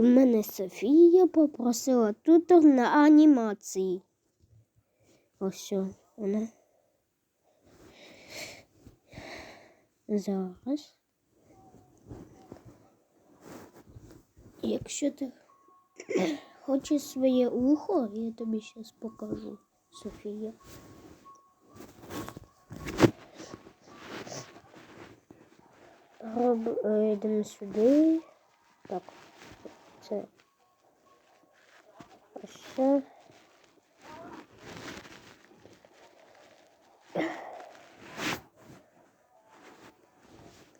Мене Софія попросила тутор на анімації. Ось вона. Зараз. Якщо ти хочеш своє ухо, я тобі зараз покажу, Софія. Роб, е, йдемо сюди. Так, це. Ось це.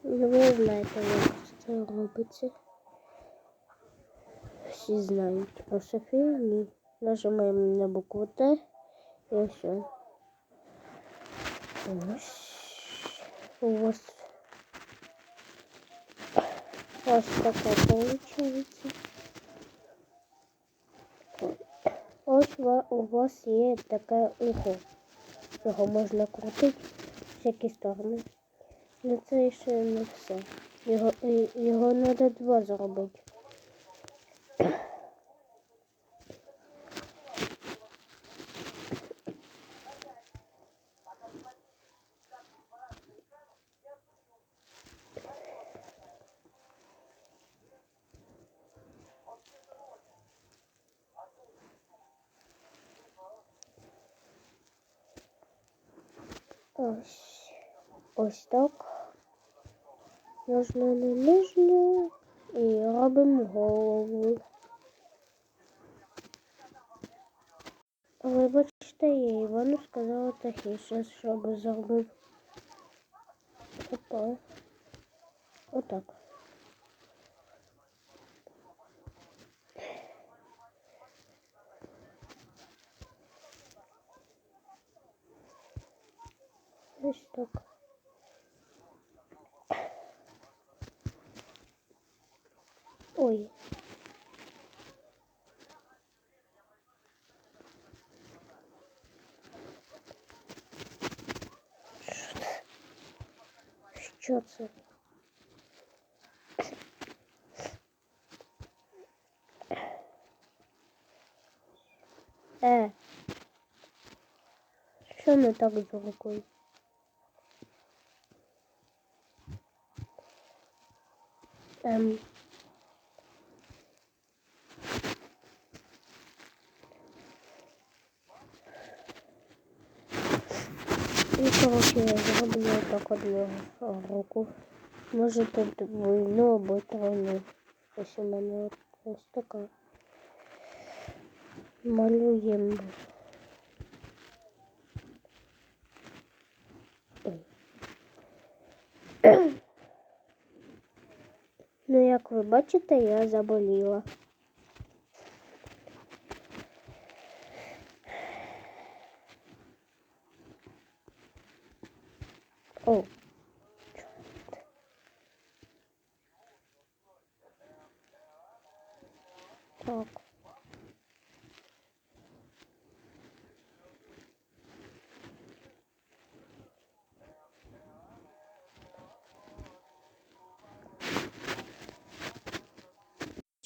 Ну, ви знаєте, як це робиться. Всі знають. На букву Т і все. Ось. У вас ось таке получається. Ось у вас є таке ухо. Його можна крутити в всякі сторони. Але це ще не все. Його, його треба два зробити. Ось. Ось так. Можна на нижню І робимо голову. Вибачте, я Івану сказала тихіше, щоб зробив. Опа. Отак. Ось так. Ой. Що це? Е. Що так з рукою? Ем. І коротше я зроблю так одну руку. Можете двойну або тройну. Ось у мене ось така. Малюємо. Ну, як ви бачите, я заболіла. О.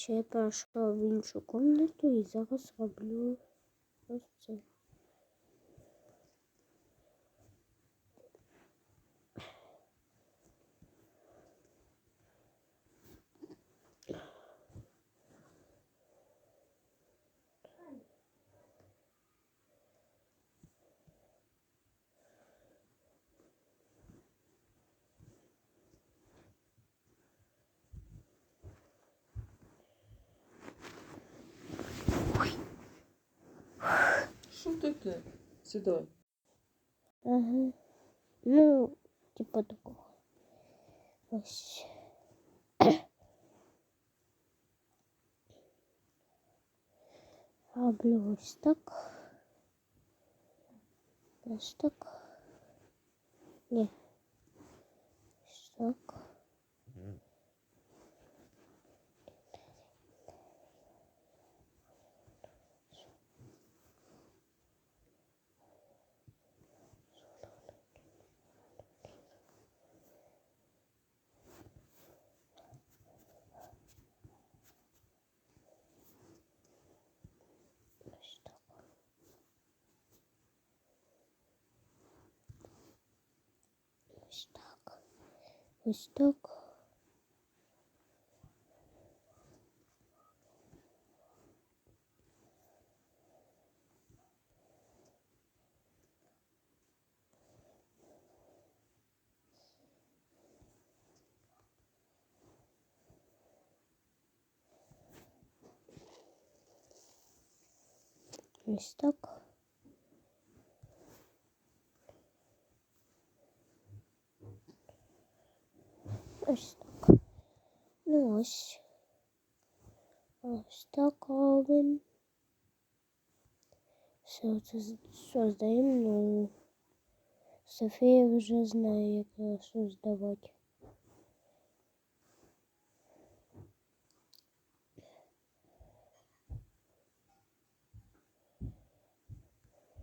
Ще я пройшов в іншу кімнату і зараз роблю ось це. Таке? Сідай. Ага. Ну, типа такого. Ось. Роблю так. Ось так. Ні. Так. Ось так. Ось. Ось. Ось так. Все це создаємо. Ну, Софія вже знає, як його создавати.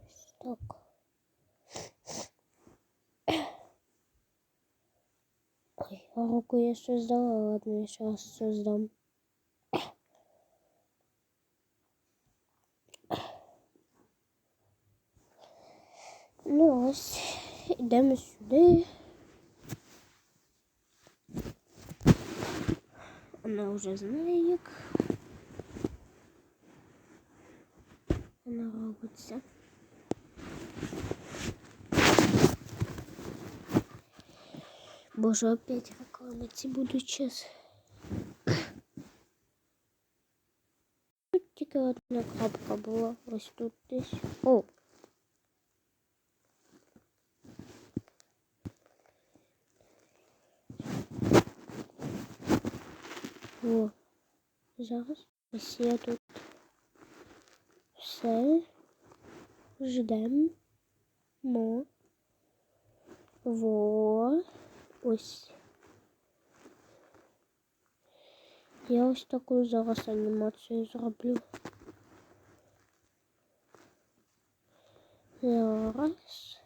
Ось так. Руку я создала, ладно, я сейчас создам. Ну ось, йдемо сюди. Вона вже знає, як вона робиться. Боже, опять реклами ці будуть час. Тут тільки одна крапка була. Ось тут десь. О! О, зараз ось я тут все ждемо. Во. Ось. Я ось таку зараз анімацію зроблю. Зараз.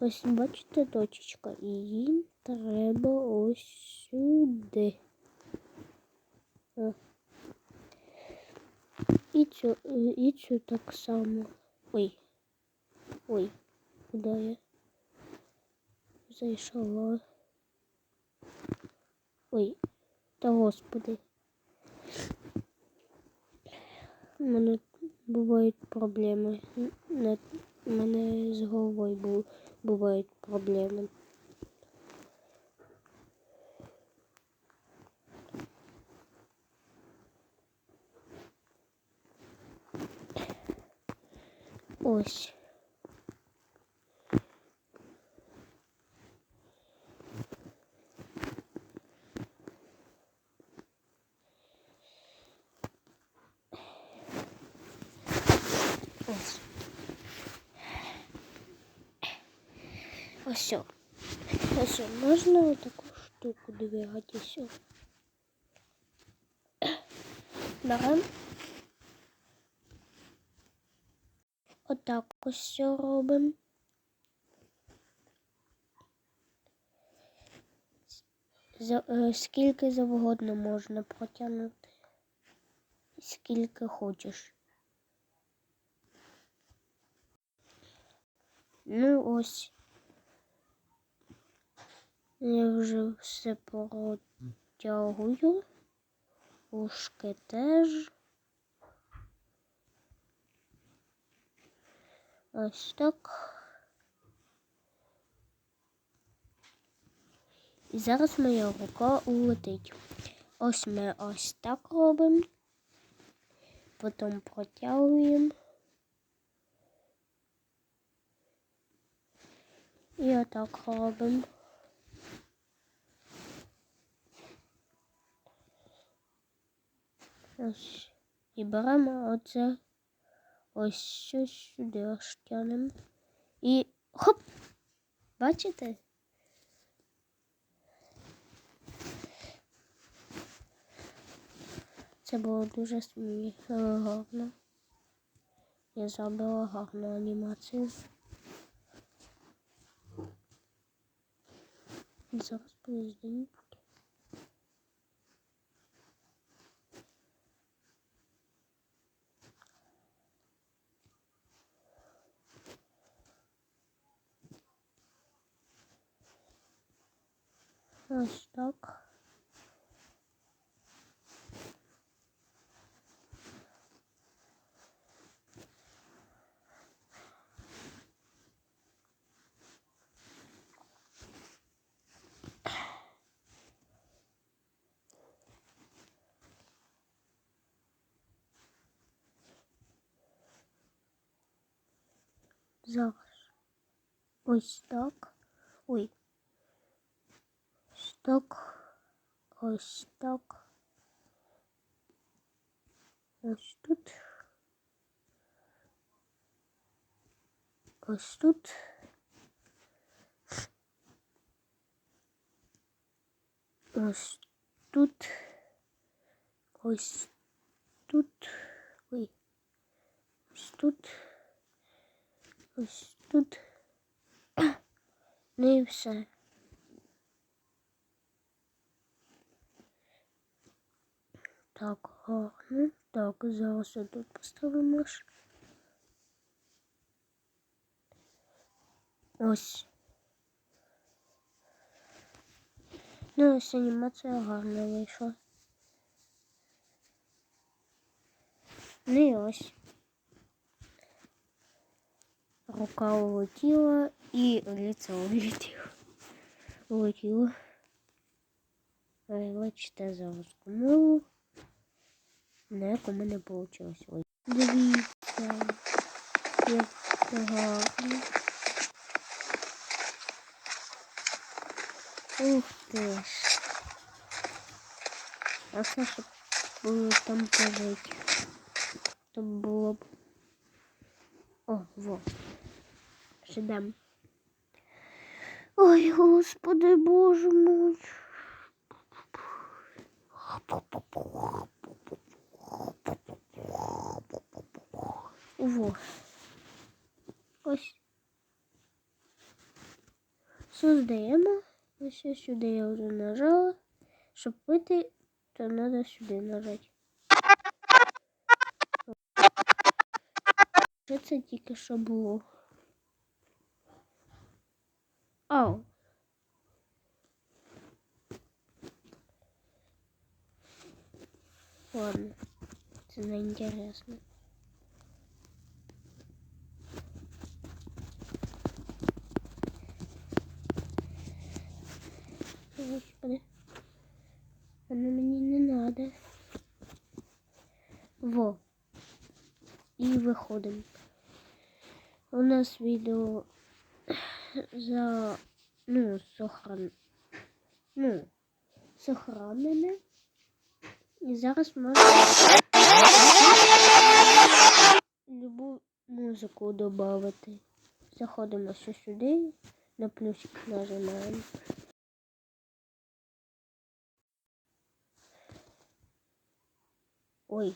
Ось бачите точечка. І їм треба ось сюди. О. І цю, і цю так само. Ой. Ой, куди я? Зайшла. Ой, та господи. У мене бувають проблеми. У мене з головою бу- бувають проблеми. Ось. Ось. все. Ось все. можна таку штуку двигатися. Берем. Отак ось все робимо. За, е, скільки завгодно можна протягнути. Скільки хочеш. Ну ось. Я вже все протягую. Ушки теж. Ось так. І зараз моя рука улетить. Ось ми ось так робимо. Потім протягуємо. І отак робимо. Ось. І беремо оце ось щось сюди аж. І хоп! Бачите? Це було дуже смі... е, гарно. Я зробила гарну анімацію. Зараз поїздимо. Ось так. Зараз. Ось так. Ой. Так. Ось так. Ось тут. Ось тут. Ось тут. Ось тут. Ой. Ось тут. Ось тут. Ну і все. Так, гарно. Так, зараз я тут поставимо. ж. Ось. Ну, ось анімація гарно вийшла. Ну і ось. Рука улетіла і лицо улетіло. Улетіло. Ой, Бачите, зараз мову. На як у мене вийшло. Ой. Дивіться, як гарно. Ух ти ж. А це щоб було там пожити. То було б. О, во. Ждем. Ой, господи, боже мой. Во. Ось. Создаємо. Ось сюди я вже нажала. Щоб пити, то треба сюди нажати. Що це тільки що було? Ау. Ладно, це не. Господи. Оно мне не надо. Во. И. У нас відео за ну, сохран... ну, сохранене. І зараз можна любу музику додати. Заходимо ще сюди, на плюсик нажимаємо. Ой,